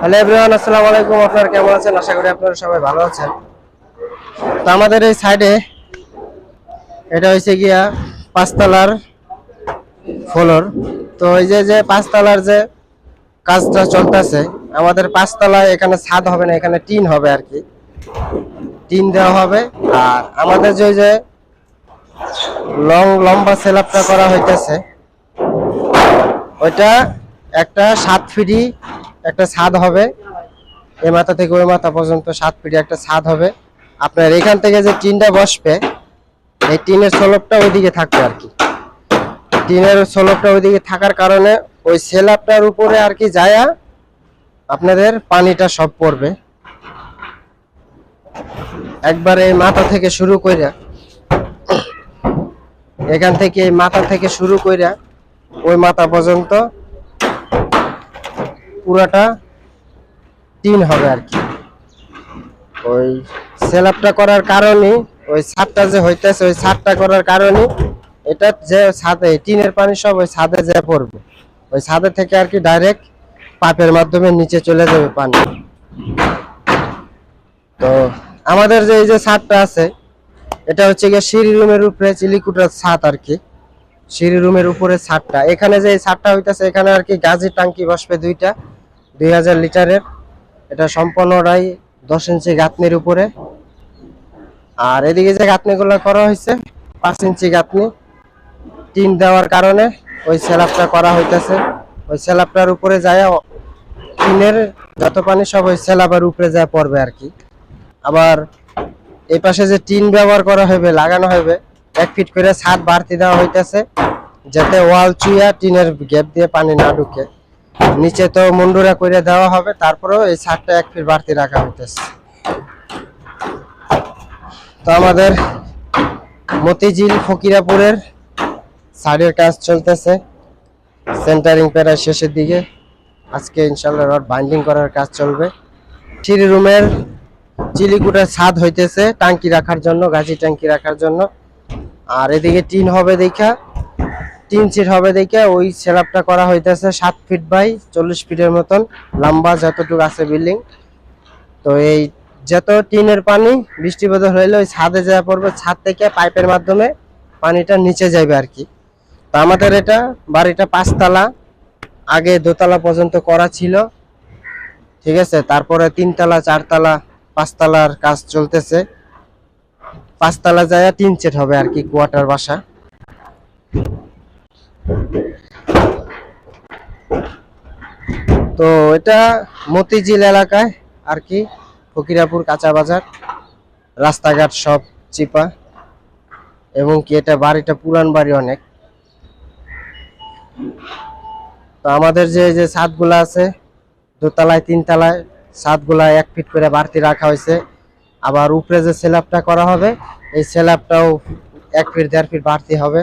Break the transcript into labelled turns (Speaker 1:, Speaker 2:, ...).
Speaker 1: Hello everyone, আসসালামু আলাইকুম। আপনারা কেমন আছেন? আশা করি আপনারা সবাই ভালো আছেন। তো আমাদের এই সাইডে এটা হয়েছে গিয়া পাঁচতলার ফ্লোর। তো এই যে যে পাঁচতলার যে কাজটা চলতেছে, আমাদের পাঁচতলায় এখানে ছাদ হবে না, এখানে টিন হবে আর কি। টিন দেওয়া হবে। আর আমাদের যে ওই যে লং, লম্বা সেলাপটা করা হইতেছে, ওইটা একটা সাত ফিটি একটা ছাদ হবে। এ মাথা থেকে ওই মাথা পর্যন্ত সাত ফিটি একটা ছাদ হবে। আপনার এখান থেকে যে টিনটা বসবে, এই টিনের সলপটা ওইদিকে থাকবে আর কি। টিনের সলপটা ওইদিকে থাকার কারণে ওই সেলাপটার উপরে আর কি যায়া আপনাদের পানিটা সব পড়বে। একবার এই মাথা থেকে শুরু কইরা, এখান থেকে এই মাথা থেকে শুরু কইরা ওই মাথা পর্যন্ত পুরাটা টিন হবে আর কি। ওই সেলাপটা করার কারণে, ওই ছাদটা যে হইতেছে, ওই ছাদটা করার কারণে এটা যে ছাদে টিনের পানি সব ওই ছাদে যে পড়বে। ওই ছাদে থেকে আর কি ডাইরেক্ট পাইপের মাধ্যমে নিচে চলে যাবে পানি। তো আমাদের যে এই যে ছাদটা আছে, এটা হচ্ছে গিয়ে সিঁড়ি রুমের উপরে চিলিকুটার ছাদ আর কি। সিঁড়ি রুমের উপরে ছাদটা। এখানে যে ছাদটা হইতেছে, এখানে আর কি গাজের টাঙ্কি বসবে দুইটা। দুই হাজার লিটারের। এটা সম্পূর্ণটাই দশ ইঞ্চি গাঁথনির উপরে। আর এদিকে যে গাঁথনিগুলো করা হয়েছে, পাঁচ ইঞ্চি গাঁথনি। টিন দেওয়ার কারণে ওই স্ল্যাবটা করা হইতেছে। ওই স্ল্যাবটার উপরে যায় টিনের যত পানি সব ওই স্ল্যাবের উপরে যায় পড়বে আর কি। আবার এই পাশে যে টিন ব্যবহার করা হবে লাগানো হবে এক ফিট করে ছাদ বাড়তি দেওয়া হইতেছে, যাতে ওয়াল চুইয়া টিনের গ্যাপ দিয়ে পানি না ঢুকে। নিচে তো মুন্ডুরা করে দেওয়া হবে, তারপরেও এই ছাদটা এক ফিট বাড়তি রাখা হইতেছে। তো আমাদের মতিঝিল ফকিরাপুরের সাইডের কাজ চলতেছে সেন্টারিং প্রায় শেষের দিকে। আজকে ইনশাল্লাহ রড বাইন্ডিং করার কাজ চলবে। সিঁড়ি রুমের চিলিকুটার ছাদ হইতেছে, টাঙ্কি রাখার জন্য গাছি ট্যাঙ্কি রাখার জন্য। আর এদিকে টিন হবে দেখা। টিন সিট হবে দেখে ওই সেলাপটা করা হইতেছে সাত ফিট বাই চল্লিশ ফিটের মতন, লম্বা যতটুকু আছে বিল্ডিং তো এই যত টিনের পানি, বৃষ্টি বদল হইলে ওই ছাদে যাওয়া পড়বে, ছাদ থেকে পাইপের মাধ্যমে পানিটা নিচে যাবে আর কি তো আমাদের এটা বাড়িটা পাঁচতলা, আগে দোতলা পর্যন্ত করা ছিল। ঠিক আছে, তারপরে তিনতলা, চারতলা, পাঁচতলার কাজ চলতেছে। পাঁচতলা যায় তিন সেট হবে আর কি কোয়ার্টার বাসা। তো এটা মতিঝিল এলাকায় আর কি, ফকিরাপুর কাঁচা বাজার, রাস্তাঘাট সব চিপা, এবং কি এটা বাড়িটা পুরান বাড়ি অনেক। তো আমাদের যে যে ছাদগুলা আছে, দোতলায়, তিনতলায়, ছাদগুলা এক ফিট করে বাড়তি রাখা হয়েছে। আবার উপরে যে স্ল্যাবটা করা হবে, এই স্ল্যাবটাও এক ফিট, দেড় ফিট বাড়তি হবে।